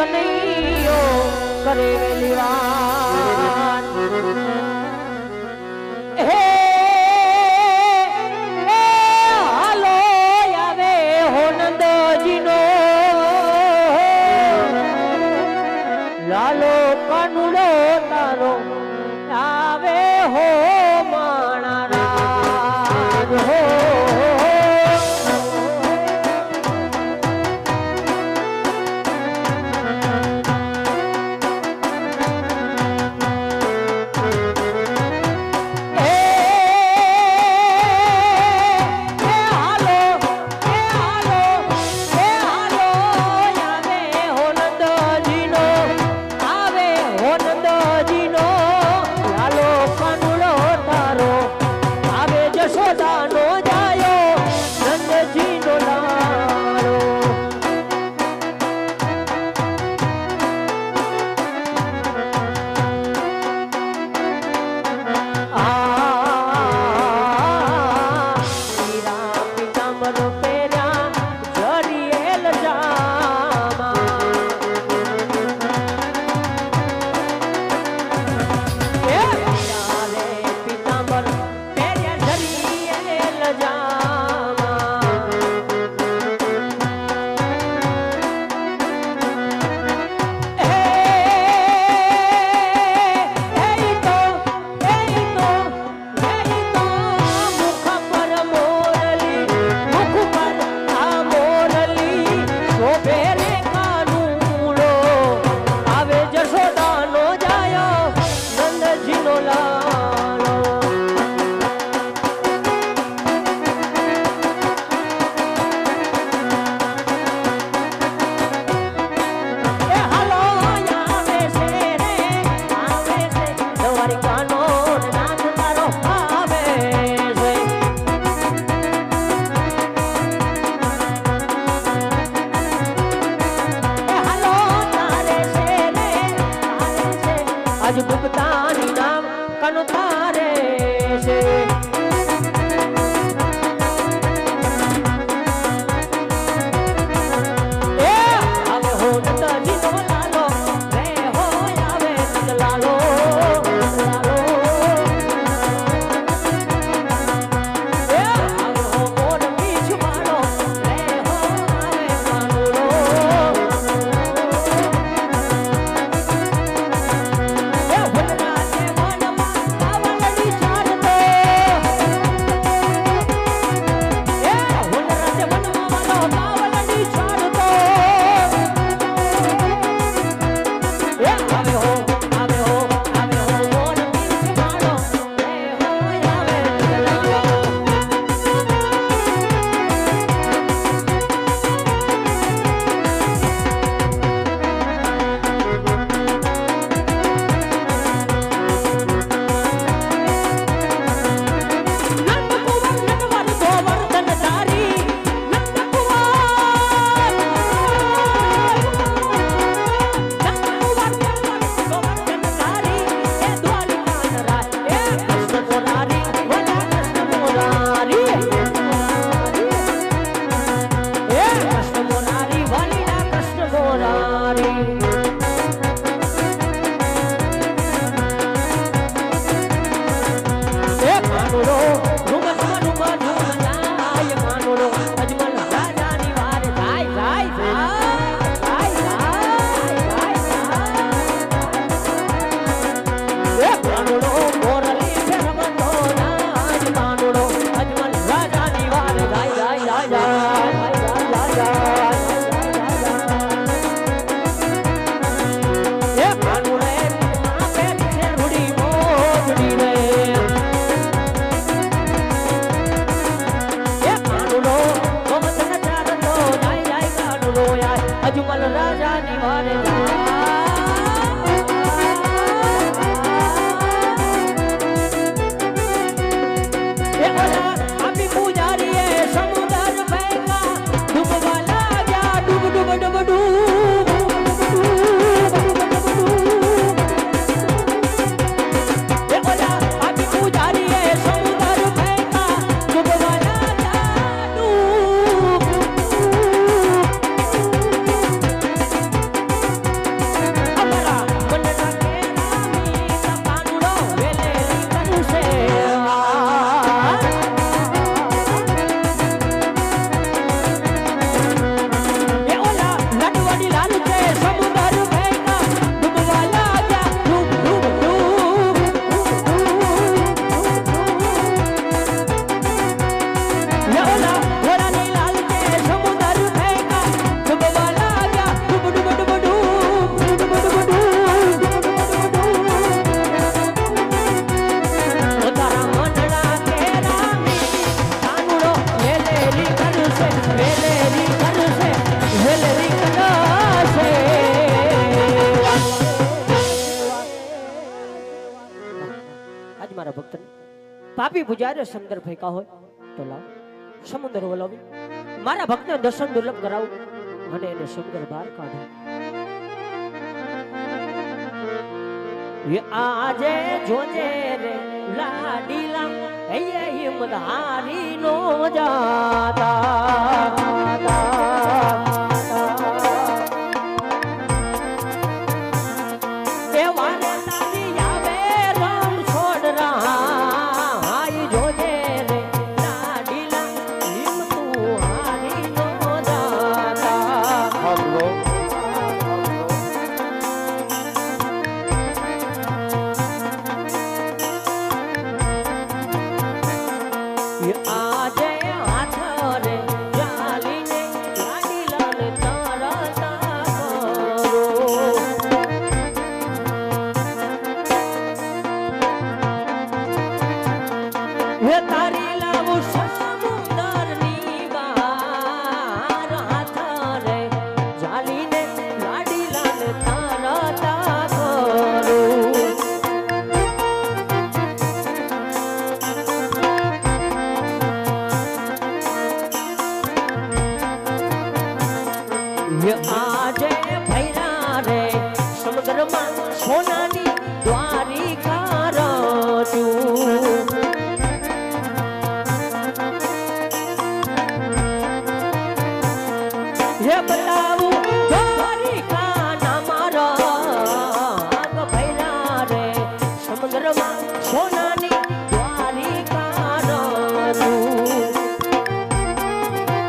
કનૈયો કરે વેલી એ પાપી પૂજારે સમુદ્ર ફેંકા હોય તો લાવ. સમુદ્ર વલાવી મારા ભક્તને દર્શન દુર્લભ કરાવું. અને એને સુંદર બહાર કાઢો. આજે જોજે રે લાડીલા હૈયે હિંમત હારી નો જાતા. ધન્ય. આજે ભૈરા રે સમુદ્રમાં સોનાની દ્વારિકા રચું હે બતાવ